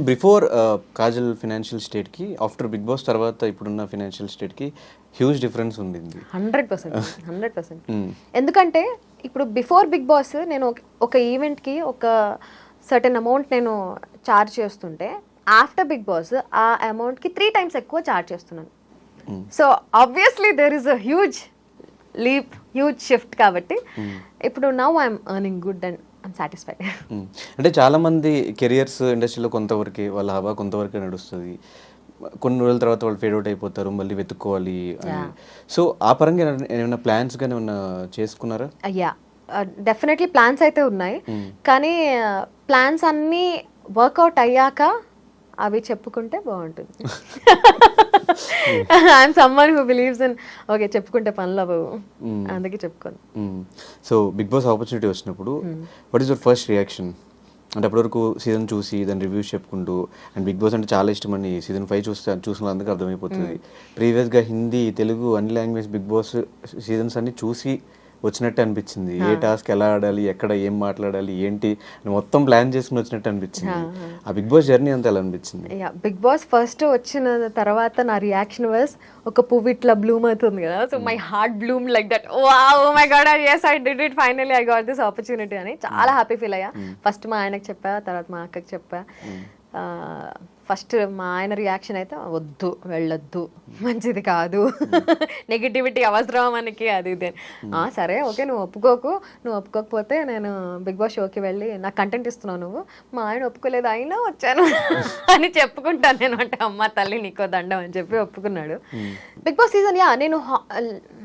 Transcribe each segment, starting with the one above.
Before Kajal financial స్టేట్కి after big boss తర్వాత ఇప్పుడున్న ఫినాన్షియల్ స్టేట్కి హ్యూజ్ డిఫరెన్స్ ఉండింది. Hundred percent hundred percent. ఎందుకంటే ఇప్పుడు బిఫోర్ బిగ్ బాస్ నేను ఒక- ఒక ఈవెంట్కి ఒక సర్టెన్ అమౌంట్ నేను చార్జ్ చేస్తుంటే ఆఫ్టర్ బిగ్ బాస్ ఆ అమౌంట్కి త్రీ టైమ్స్ ఎక్కువ చార్జ్ చేస్తున్నాను. So obviously there is a huge leap huge shift కాబట్టి ఇప్పుడు now I'm earning good and satisfied hmm. అంటే చాలా మంది కెరియర్స్ ఇండస్ట్రీలో కొంతవరకే వాళ్ళ హవా కొంతవరకే నడుస్తుంది. కొన్ని రోజుల తర్వాత వాళ్ళు ఫేడ్ అవుట్ అయిపోతారు మళ్ళీ వెతుక్కోవాలి సో ఆ పరంగా ఏమైనా- ప్లాన్స్ కానీ ఏమైనా చేసుకున్నారా? అయ్యా డెఫినెట్లీ ప్లాన్స్ అయితే ఉన్నాయి. కానీ ప్లాన్స్ అన్నీ వర్కౌట్ అయ్యాక అవి చెప్పుకుంటే బాగుంటుంది. I'm someone who believes in okay చెప్పుకుంటే పనులు అవ్వవు. అందుకే చెప్పుకోను. సో బిగ్ బాస్ ఆపర్చునిటీ వచ్చినప్పుడు what is your first reaction అంటే అప్పటివరకు సీజన్ చూసి దాని రివ్యూస్ చెప్పుకుంటూ అండ్ బిగ్ బాస్ అంటే చాలా ఇష్టం అని సీజన్ ఫైవ్ చూస్తే చూసిన అందుకు అర్థమైపోతుంది. ప్రీవియస్గా హిందీ తెలుగు అన్ని లాంగ్వేజ్ బిగ్ బాస్ సీజన్స్ అన్ని చూసి వచ్చినట్టు అనిపించింది. ఏ టాస్క్ ఎలా ఆడాలి? ఎక్కడ ఏం మాట్లాడాలి? ఏంటి? మొత్తం ప్లాన్ చేసుకుని వచ్చినట్టు అనిపించింది. ఆ బిగ్ బాస్ జర్నీ అంతా ఎలా అనిపించింది? బిగ్ బాస్ ఫస్ట్ వచ్చిన తర్వాత నా రియాక్షన్ వాజ్ ఒక పువ్వు ఇట్లా బ్లూమ్ అవుతుంది కదా. So my heart bloom like that oh my god yes I did it finally I got this opportunity అని చాలా హ్యాపీ ఫీల్ అయ్యా. ఫస్ట్ మా ఆయనకు చెప్పా తర్వాత మా అక్కకి చెప్పా. ఫస్ట్ మా ఆయన రియాక్షన్ అయితే వద్దు వెళ్ళొద్దు మంచిది కాదు. నెగిటివిటీ అవసరం మనకి అది ఇది. "ఆ, సరే ఓకే నువ్వు ఒప్పుకోకు. నువ్వు ఒప్పుకోకపోతే నేను బిగ్ బాస్ షోకి వెళ్ళి నాకు కంటెంట్ ఇస్తున్నావు నువ్వు. మా ఆయన ఒప్పుకోలేదు అయినా వచ్చాను. అని చెప్పుకుంటాను నేను అంటే అమ్మ తల్లి నీకో దండం అని చెప్పి ఒప్పుకున్నాడు. బిగ్ బాస్ సీజన్ యా నేను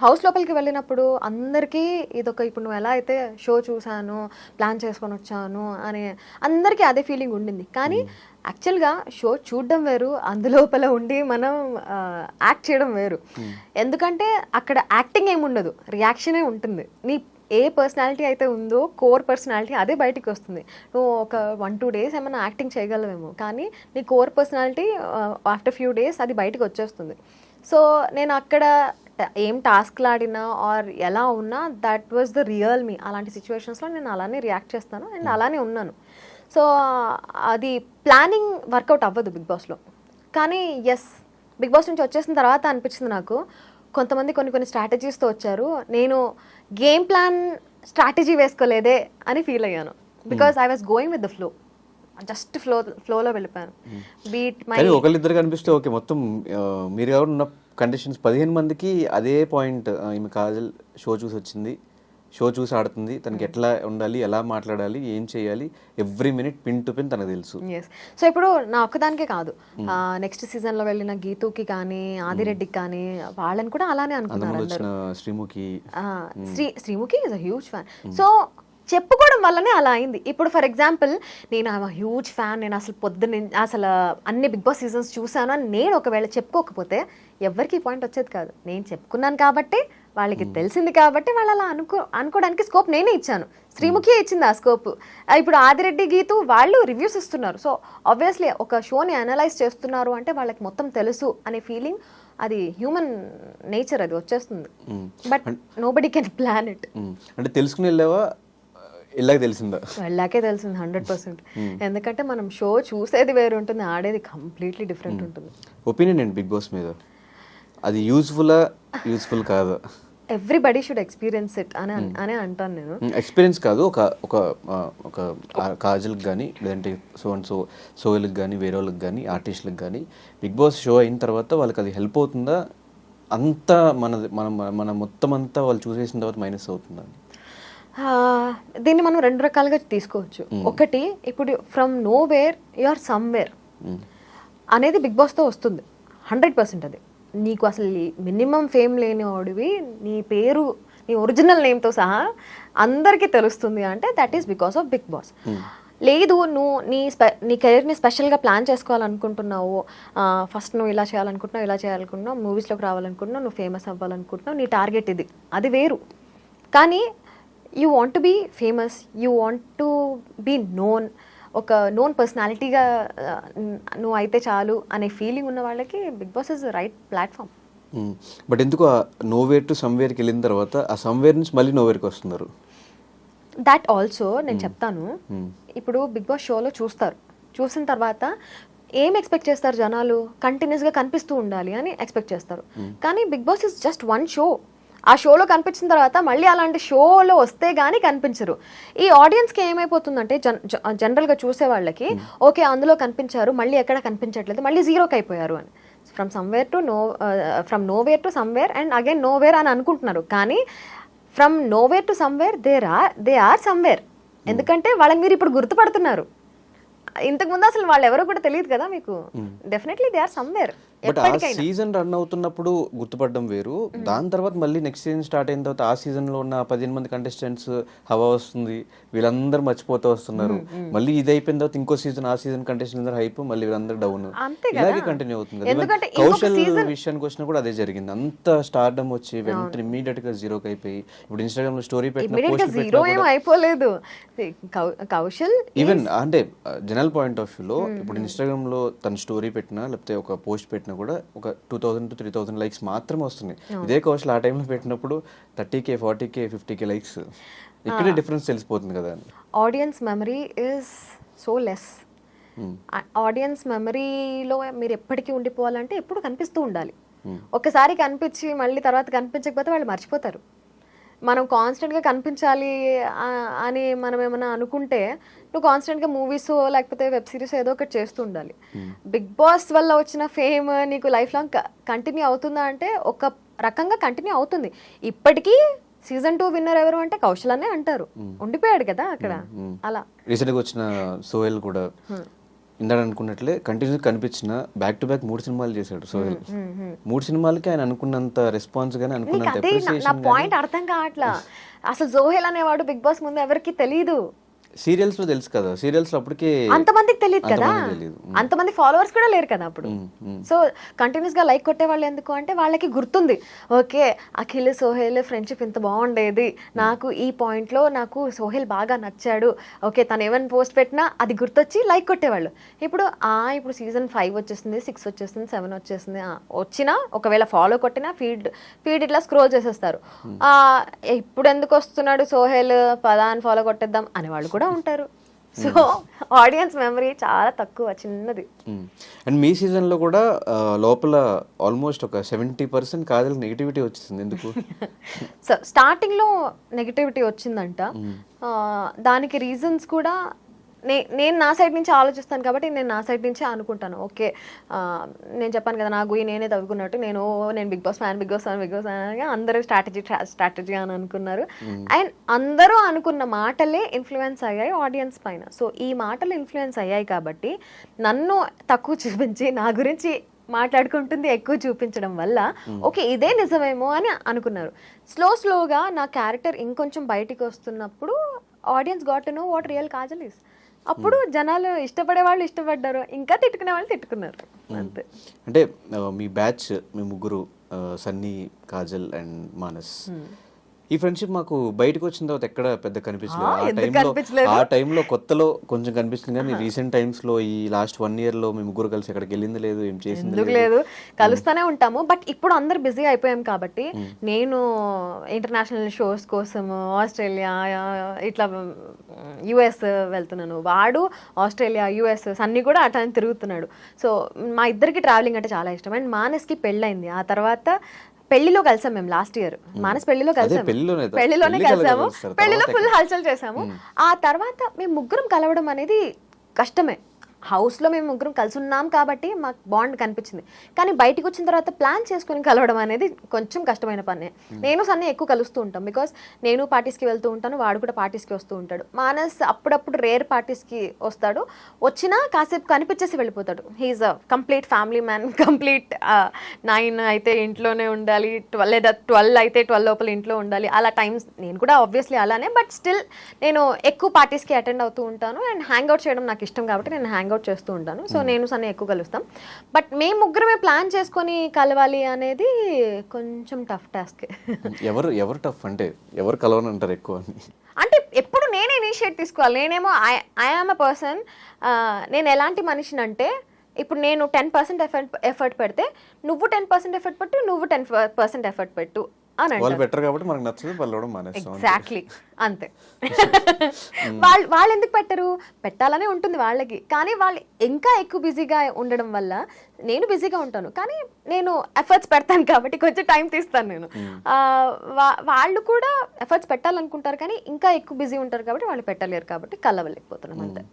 హౌస్ లోపలికి వెళ్ళినప్పుడు అందరికీ ఇదొక ఇప్పుడు నువ్వు ఎలా అయితే షో చూశాను ప్లాన్ చేసుకొని వచ్చాను అని అందరికీ అదే ఫీలింగ్ ఉండింది. కానీ యాక్చువల్గా షో చూడడం వేరు అందులోపల ఉండి మనం యాక్ట్ చేయడం వేరు. ఎందుకంటే అక్కడ యాక్టింగ్ ఏమి ఉండదు రియాక్షనే ఉంటుంది. నీ ఏ పర్సనాలిటీ అయితే ఉందో కోర్ పర్సనాలిటీ అదే బయటికి వస్తుంది. నువ్వు ఒక వన్ టూ డేస్ ఏమైనా యాక్టింగ్ చేయగలవేమో కానీ నీ core personality after few days అది బయటికి వచ్చేస్తుంది. సో నేను అక్కడ ఏం టాస్క్లు ఆడినా ఆర్ ఎలా ఉన్నా that was the real me అలాంటి సిచ్యువేషన్స్లో నేను అలానే రియాక్ట్ చేస్తాను అండ్ అలానే ఉన్నాను. సో అది ప్లానింగ్ వర్కౌట్ అవ్వదు బిగ్ బాస్లో. కానీ ఎస్ బిగ్ బాస్ నుంచి వచ్చేసిన తర్వాత అనిపించింది నాకు. కొంతమంది కొన్ని కొన్ని స్ట్రాటజీస్తో వచ్చారు. నేను గేమ్ ప్లాన్ స్ట్రాటజీ వేసుకోలేదే అని ఫీల్ అయ్యాను. Because I was going with the flow just flow ఫ్లోలో వెళ్ళిపోయాను. బీట్ మై కానీ ఒకళ్ళిద్దరు కనిపిస్తే ఓకే మొత్తం మీరు ఉన్న కండిషన్స్ పదిహేను మందికి అదే పాయింట్ ఈమె కాజల్ షో చూసి వచ్చింది. షో చూసి ఆడుతుంది. తనకి ఎట్లా ఉండాలి ఎలా మాట్లాడాలి ఏం చేయాలి every minute pin to pin తనకు తెలుసు. సో ఇప్పుడు నా ఒక్కదానికే కాదు. నెక్స్ట్ సీజన్లో వెళ్ళిన గీతుకి కానీ ఆదిరెడ్డికి కానీ వాళ్ళని కూడా అలానే అనుకున్నారు Sreemukhi. Sree Sreemukhi is a huge fan so చెప్పుకోవడం వల్లనే అలా అయింది. ఇప్పుడు ఫర్ ఎగ్జాంపుల్ నేను ఆ హ్యూజ్ ఫ్యాన్ నేను అసలు పొద్దున్న అసలు అన్ని బిగ్ బాస్ సీజన్స్ చూసాను అని నేను ఒకవేళ చెప్పుకోకపోతే ఎవరికి పాయింట్ వచ్చేది కాదు. నేను చెప్పుకున్నాను కాబట్టి వాళ్ళకి తెలిసింది కాబట్టి వాళ్ళు అలా అనుకో అనుకోవడానికి స్కోప్ నేనే ఇచ్చాను. శ్రీముఖి ఇచ్చింది ఆ స్కోప్ ఇప్పుడు ఆదిరెడ్డి గీతు వాళ్ళు రివ్యూస్ ఇస్తున్నారు. సో ఆబ్వియస్లీ ఒక షోని అనలైజ్ చేస్తున్నారు అంటే వాళ్ళకి మొత్తం తెలుసు అనే ఫీలింగ్ అది హ్యూమన్ నేచర్ అది వచ్చేస్తుంది. But nobody can plan it. అంటే తెలుసుకుని వెళ్ళావా? వెళ్ళాక తెలిసిందా? వెళ్ళాకే తెలిసింది హండ్రెడ్ పర్సెంట్. ఎందుకంటే మనం షో చూసేది వేరు ఉంటుంది ఆడేది కంప్లీట్లీ డిఫరెంట్ ఉంటుంది. ఒపీనియన్ ఏంటి బిగ్ బాస్ మీద? అది యూస్ఫుల్లా యూస్ఫుల్ కాదా? ఎవ్రీబడి షుడ్ ఎక్స్పీరియన్స్ ఇట్ అని అని అంటాను నేను. ఎక్స్పీరియన్స్ కాదు ఒక ఒక ఒక కాజల్కి కానీ లేదంటే సో అండ్ సో సోయల్కి కానీ వేరే వాళ్ళకి కానీ ఆర్టిస్టులకు కానీ బిగ్ బాస్ షో అయిన తర్వాత వాళ్ళకి అది హెల్ప్ అవుతుందా? అంతా మన మన మన మొత్తం అంతా వాళ్ళు చూసేసిన తర్వాత మైనస్ అవుతుందా? ఆ, దీన్ని మనం రెండు రకాలుగా తీసుకోవచ్చు. ఒకటి ఇప్పుడు from nowhere you are somewhere అనేది బిగ్ బాస్తో వస్తుంది. హండ్రెడ్ పర్సెంట్ అది. నీకు అసలు మినిమం ఫేమ్ లేని వాడివి నీ పేరు నీ ఒరిజినల్ నేమ్తో సహా అందరికీ తెలుస్తుంది అంటే that is because of Bigg Boss లేదు నువ్వు నీ స్పె నీ కెరీర్ని స్పెషల్గా ప్లాన్ చేసుకోవాలనుకుంటున్నావు. ఫస్ట్ నువ్వు ఇలా చేయాలనుకుంటున్నావు ఇలా చేయాలనుకుంటున్నావు మూవీస్లోకి రావాలనుకుంటున్నావు నువ్వు ఫేమస్ అవ్వాలనుకుంటున్నావు నీ టార్గెట్ ఇది. అది వేరు. కానీ you want to be famous you want to be known ఒక నోన్ పర్సనాలిటీగా నువ్వు అయితే చాలు అనే ఫీలింగ్ ఉన్న వాళ్ళకి Bigg Boss is right platform but ఎందుకు నోవేర్ టు సమ్వేర్కి వెళ్ళిన తర్వాత ఆ సమ్వేర్ నుంచి మళ్ళీ నోవేర్కి వస్తున్నారు? దాట్ ఆల్సో నేను చెప్తాను. ఇప్పుడు బిగ్ బాస్ షోలో చూస్తారు. చూసిన తర్వాత ఏం ఎక్స్పెక్ట్ చేస్తారు జనాలు? కంటిన్యూస్గా కనిపిస్తూ ఉండాలి అని ఎక్స్పెక్ట్ చేస్తారు. కానీ Bigg Boss is just one show ఆ షోలో కనిపించిన తర్వాత మళ్ళీ అలాంటి షోలో వస్తే గానీ కనిపించరు. ఈ ఆడియన్స్కి ఏమైపోతుందంటే జన్ జనరల్గా చూసే వాళ్ళకి ఓకే అందులో కనిపించారు మళ్ళీ ఎక్కడ కనిపించట్లేదు మళ్ళీ జీరోకి అయిపోయారు అని from somewhere to no from nowhere to somewhere and again nowhere అని అనుకుంటున్నారు. కానీ from nowhere to somewhere there are they are somewhere ఎందుకంటే వాళ్ళని మీరు ఇప్పుడు గుర్తుపడుతున్నారు. ఇంతకు ముందు అసలు వాళ్ళు ఎవరో కూడా తెలియదు కదా మీకు. Definitely they are somewhere but ఆ సీజన్ రన్ అవుతున్నప్పుడు గుర్తుపడడం వేరు. దాని తర్వాత మళ్ళీ నెక్స్ట్ సీజన్ స్టార్ట్ అయిన తర్వాత ఆ సీజన్లో ఉన్న పదిహేను మంది కంటెస్టెంట్స్ హవా వస్తుంది వీళ్ళందరూ మర్చిపోతూ వస్తున్నారు. మళ్ళీ ఇది అయిపోయిన తర్వాత ఇంకో సీజన్ ఆ సీజన్ కంటెస్టెంట్ అందరూ హైప్ మళ్ళీ వీళ్ళందరూ డౌన్ ఇలాగే కంటిన్యూ అవుతుంది. కౌశల్ విషయానికి వచ్చినా కూడా అదే జరిగింది. అంత స్టార్డమ్ వచ్చి వెంటనే ఇమీడియట్గా జీరోకి అయిపోయి ఇప్పుడు ఇన్స్టాగ్రామ్లో స్టోరీ పెట్టిన అయిపోలేదు. కౌశల్ ఈవెన్ అంటే జనరల్ పాయింట్ ఆఫ్ వ్యూలో ఇప్పుడు ఇన్స్టాగ్రామ్లో తన స్టోరీ పెట్టినా లేకపోతే ఒక పోస్ట్ పెట్టినా కూడా ఒక two thousand to three thousand likes మాత్రమే వస్తున్నాయి. ఇదే కౌశల్ ఆ టైంలో పెట్టినప్పుడు thirty K forty K fifty K likes ఇక్కడే డిఫరెన్స్ తెలిసిపోతుంది కదా. Audience memory is so less audience మెమరీలో మీరు ఎప్పటికీ ఉండిపోవాలంటే ఎప్పుడు కనిపిస్తూ ఉండాలి. ఒకసారి కనిపించి మళ్ళీ తర్వాత కనిపించకపోతే వాళ్ళు మర్చిపోతారు. మనం కాన్స్టెంట్గా కనిపించాలి అని మనం ఏమైనా అనుకుంటే నువ్వు కాన్స్టెంట్గా మూవీస్ లేకపోతే వెబ్ సిరీస్ ఏదో ఒకటి చేస్తూ ఉండాలి. బిగ్ బాస్ వల్ల వచ్చిన ఫేమ్ నీకు లైఫ్ లాంగ్ కంటిన్యూ అవుతుందా అంటే ఒక రకంగా కంటిన్యూ అవుతుంది. ఇప్పటికీ సీజన్ టూ విన్నర్ ఎవరు అంటే కౌశల్ అనే అంటారు. ఉండిపోయాడు కదా అక్కడ. అలా. రీసెంట్గా వచ్చిన సోహెల్ కూడా. ఇందాక అనుకున్నట్లే కంటిన్యూ కనిపించిన బ్యాక్ టు బ్యాక్ మూడు సినిమాలు చేశాడు సోహెల్. మూడు సినిమాలకి ఆయన అనుకున్నంత రెస్పాన్స్ గానీ నీకు అనుకున్నంత పాయింట్ అర్థం కావట్లా. అసలు జోహెల్ అనేవాడు బిగ్ బాస్ ముందు ఎవరికి తెలియదు సీరియల్స్లో తెలుసు కదా సీరియల్స్లో అప్పటికే అంతమందికి తెలియదు కదా. అంతమంది ఫాలోవర్స్ కూడా లేరు కదా అప్పుడు? సో కంటిన్యూస్గా లైక్ కొట్టే వాళ్ళు ఎందుకు అంటే వాళ్ళకి గుర్తుంది ఓకే అఖిల్ సోహెల్ ఫ్రెండ్షిప్ ఇంత బాగుండేది నాకు ఈ పాయింట్లో నాకు సోహెల్ బాగా నచ్చాడు ఓకే తను ఏమైనా పోస్ట్ పెట్టినా అది గుర్తొచ్చి లైక్ కొట్టేవాళ్ళు. ఇప్పుడు ఆ ఇప్పుడు సీజన్ ఫైవ్ వచ్చేసింది సిక్స్ వచ్చేసింది సెవెన్ వచ్చేసింది వచ్చినా ఒకవేళ ఫాలో కొట్టినా ఫీడ్ ఫీడ్ ఇట్లా స్క్రోల్ చేసేస్తారు. ఆ, ఇప్పుడు ఎందుకు వస్తున్నాడు సోహెల్? పదా అని ఫాలో కొట్టేద్దాం అనేవాళ్ళు కూడా ఉంటారు. సో ఆడియన్స్ మెమరీ చాలా తక్కువ చిన్నది. అండ్ మీ సీజన్లో కూడా లోపల ఆల్మోస్ట్ ఒక సెవెంటీ పర్సెంట్ కాదలకు నెగిటివిటీ వచ్చేసింది. ఎందుకు? సో స్టార్టింగ్లో నెగిటివిటీ వచ్చిందంట. దానికి రీజన్స్ కూడా నే నేను నా సైడ్ నుంచి ఆలోచిస్తాను కాబట్టి నేను నా సైడ్ నుంచే అనుకుంటాను. ఓకే నేను చెప్పాను కదా నా గుయి నేనే తవ్వుకున్నట్టు నేను నేను Bigg Boss fan Bigg Boss fan Bigg Boss fan అందరూ స్ట్రాటజీ స్ట్రాటజీ అని అనుకున్నారు. అండ్ అందరూ అనుకున్న మాటలే ఇన్ఫ్లుయెన్స్ అయ్యాయి ఆడియన్స్ పైన. సో ఈ మాటలు ఇన్ఫ్లుయెన్స్ అయ్యాయి కాబట్టి నన్ను తక్కువ చూపించి నా గురించి మాట్లాడుకుంటుంది ఎక్కువ చూపించడం వల్ల ఓకే ఇదే నిజమేమో అని అనుకున్నారు. స్లో స్లోగా నా క్యారెక్టర్ ఇంకొంచెం బయటికి వస్తున్నప్పుడు audience got to know what real Kajal is అప్పుడు జనాలు ఇష్టపడే వాళ్ళు ఇష్టపడ్డారు ఇంకా తిట్టుకునే వాళ్ళు తిట్టుకున్నారు. అంతే. అంటే మీ బ్యాచ్ మీ ముగ్గురు సన్నీ కాజల్ అండ్ మానస్ ఈ ఫ్రెండ్షిప్ మాకు బయటకు వచ్చిన తర్వాత ఎక్కడ పెద్ద కనిపించలేదు. ఆ, టైంలో కనిపించలేదు? ఆ టైంలో కొత్తలో కొంచెం కనిపిస్తుంది కానీ రీసెంట్ టైమ్స్లో ఈ లాస్ట్ వన్ ఇయర్లో మీ ముగ్గురు కలిసి ఎక్కడికి వెళ్ళింది లేదు ఏం చేసింది లేదు. కలుస్తూనే ఉంటాము. బట్ ఇప్పుడు అందరు బిజీ అయిపోయాం కాబట్టి నేను ఇంటర్నేషనల్ షోస్ కోసం ఆస్ట్రేలియా ఇట్లా యుఎస్ వెళ్తున్నాను. వాడు ఆస్ట్రేలియా యుఎస్ అన్ని కూడా అట్లా తిరుగుతున్నాడు. సో మా ఇద్దరికి ట్రావెలింగ్ అంటే చాలా ఇష్టం. అండ్ మానస్కి పెళ్ళైంది ఆ తర్వాత పెళ్ళిలో కలిసాం మేము లాస్ట్ ఇయర్ మానస్ పెళ్ళిలో కలిసాము. పెళ్ళిలోనే కలిసాము. పెళ్ళిలో ఫుల్ హల్చల్ చేసాము. ఆ తర్వాత మేము ముగ్గురం కలవడం అనేది కష్టమే. హౌస్లో మేము ముగ్గురం కలిసి ఉన్నాం కాబట్టి మాకు బాండ్ కనిపించింది. కానీ బయటికి వచ్చిన తర్వాత ప్లాన్ చేసుకుని కలవడం అనేది కొంచెం కష్టమైన పనే. నేను సన్నీ ఎక్కువ కలుస్తూ ఉంటాం. బికాస్ నేను పార్టీస్కి వెళ్తూ ఉంటాను వాడు కూడా పార్టీస్కి వస్తూ ఉంటాడు. మానస్ అప్పుడప్పుడు రేర్ పార్టీస్కి వస్తాడు. వచ్చినా కాసేపు కనిపించేసి వెళ్ళిపోతాడు. He is a complete family man complete nine అయితే ఇంట్లోనే ఉండాలి ట్వెల్వ్ లేదా ట్వెల్వ్ అయితే ట్వెల్వ్ లోపల ఇంట్లో ఉండాలి. అలా టైమ్స్ నేను కూడా ఆబ్వియస్లీ అలానే బట్ స్టిల్ నేను ఎక్కువ పార్టీస్కి అటెండ్ అవుతూ ఉంటాను. అండ్ హ్యాంగ్ అవుట్ చేయడం నాకు ఇష్టం కాబట్టి నేను హ్యాంగ్ అవుట్ చేస్తూ ఉంటాను. సో నేను సన్ని ఎక్కువ కలుస్తాం. బట్ మేము ముగ్గురమే ప్లాన్ చేసుకొని కలవాలి అనేది కొంచెం టఫ్ టాస్క్. ఎవరు ఎవరు టఫ్ అంటే ఎవరు కలవని అంటారు ఎక్కువ అంటే ఎప్పుడు నేనే ఇనిషియేట్ తీసుకోవాలి. నేనేమో ఐ ఆమ్ అ పర్సన్ నేను ఎలాంటి మనిషిని అంటే ఇప్పుడు నేను టెన్ పర్సెంట్ ఎఫర్ట్ ఎఫర్ట్ పెడితే నువ్వు టెన్ పర్సెంట్ ఎఫర్ట్ పెట్టు నువ్వు టెన్ పర్సెంట్ ఎఫర్ట్ పెట్టు. వాళ్ళు బెటర్ కాబట్టి మనకు నచ్చదు మానేస్తాం. ఎగ్జాక్ట్లీ అంతే. వాళ్ళు వాళ్ళు ఎందుకు పెట్టరు? పెట్టాలనే ఉంటుంది వాళ్ళకి. కానీ వాళ్ళు ఇంకా ఎక్కువ బిజీగా ఉండడం వల్ల నేను బిజీగా ఉంటాను. కానీ నేను ఎఫర్ట్స్ పెడతాను కాబట్టి కొంచెం టైం తీస్తాను నేను. వా- వాళ్ళు కూడా ఎఫర్ట్స్ పెట్టాలనుకుంటారు కానీ ఇంకా ఎక్కువ బిజీ ఉంటారు కాబట్టి వాళ్ళు పెట్టలేరు కాబట్టి కలవలేకపోతున్నాం అంతే.